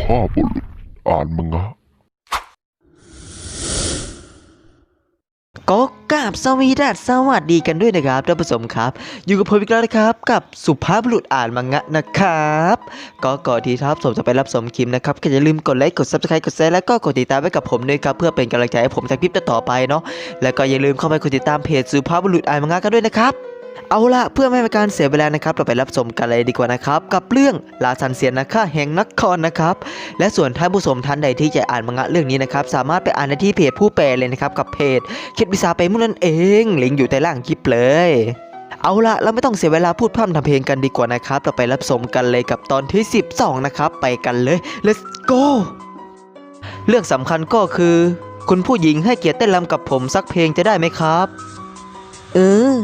ภาพบุรุษอ่านมังงะ ก็กราบสวีดัสสวัสดีกันด้วยนะครับท่านผู้ชมครับ อยู่กับผมอีกแล้วนะครับ กับสุภาพบุรุษอ่านมังงะนะครับ ก็ก่อนที่ท่านผู้ชมจะไปรับชมคลิปนะครับก็อย่าลืมกดไลค์กด subscribe กดแชร์และก็กดติดตามไว้กับผมด้วยครับเพื่อเป็นกำลังใจให้ผมทำคลิปต่อๆไปเนาะแล้วก็อย่าลืมเข้าไปกดติดตามเพจสุภาพบุรุษอ่านมังงะกันด้วยนะครับ เอาละเพื่อไม่ให้เป็นการเสียเวลานะครับ เราไปรับชมกันเลยดีกว่านะครับ กับเรื่องลาซันเซียนนะคะแห่งนครนะครับ และส่วนท่านผู้ชมท่านใดที่จะอ่านมังงะเรื่องนี้นะครับ สามารถไปอ่านได้ที่เพจผู้แปลเลยนะครับกับเพจคิดวิสาไปมุ่นนั่นเอง ลิงก์อยู่ใต้ล่างคลิปเลยเอาละเราไม่ต้องเสียเวลาพูดพร่ำทำเพลงกันดีกว่านะครับ เราไปรับชมกันเลยกับตอนที่ 12 นะครับ ไปกันเลย let's go เรื่องสำคัญก็คือ คุณผู้หญิงให้เกียรติเต้นรำกับผมสักเพลงจะได้ไหมครับ เออ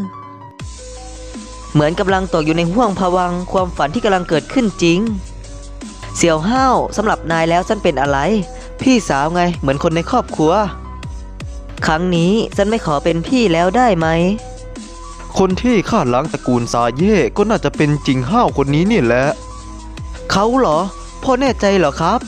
เหมือนกำลังตกอยู่ในห่วงภวังค์ความฝันที่กำลังเกิดขึ้นจริง เสี่ยวห้าวสำหรับนายแล้วฉันเป็นอะไร พี่สาวไงเหมือนคนในครอบครัว ครั้งนี้ฉันไม่ขอเป็นพี่แล้วได้ไหม คนที่ฆ่าล้างตระกูลซาเย่ก็น่าจะเป็นจริงห้าวคนนี้นี่แหละเขาเหรอพ่อแน่ใจเหรอครับ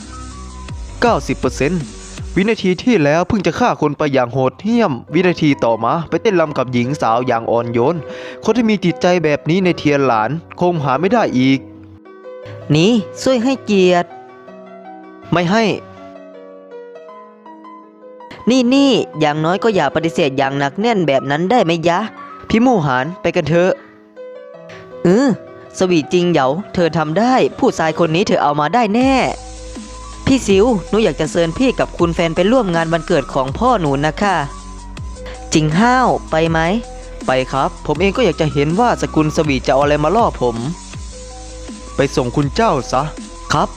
90% วินาทีที่แล้วเพิ่งจะฆ่าคนไปอย่างโหดเหี้ยม วินาทีต่อมาไปเต้นรำกับหญิงสาวอย่างอ่อนโยน คนที่มีจิตใจแบบนี้ในเทียนหลาน คงหาไม่ได้อีก นี่ช่วยให้เกียรติ ไม่ให้ นี่นี่อย่างน้อยก็อย่าปฏิเสธอย่างหนักแน่นแบบนั้นได้ไหมยะ พี่หมูหานไปกันเถอะเออสวีทจริงเหยาเธอทำได้ ผู้ชายคนนี้เธอเอามาได้แน่ พี่สิวหนูอยากจะเชิญพี่กับคุณแฟนไปร่วมงานวันเกิดของพ่อหนูนะคะจริงห้าวไปไหม ไปครับ ผมเองก็อยากจะเห็นว่าสกุลสวีจะเอาอะไรมาล่อผม ไปส่งคุณเจ้าซะ ครับ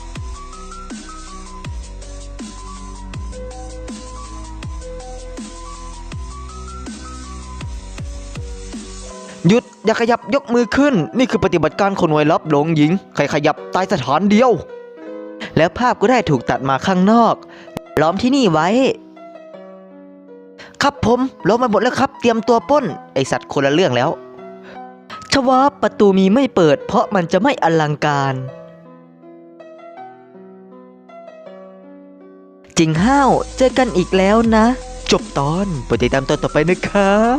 หยุดอย่าขยับยกมือขึ้น นี่คือปฏิบัติการของหน่วยลับหลงหญิง ใครขยับตายสถานเดียว แล้วภาพก็ได้ถูกตัดมาข้างนอก ล้อมที่นี่ไว้ ครับผมล้อมมาหมดแล้วครับ เตรียมตัวป้น ไอสัตว์คนละเรื่องแล้ว ชวาประตูมีไม่เปิด เพราะมันจะไม่อลังการ จริงห้าวเจอกันอีกแล้วนะ จบตอนไปติดตามตอนต่อไปนะครับ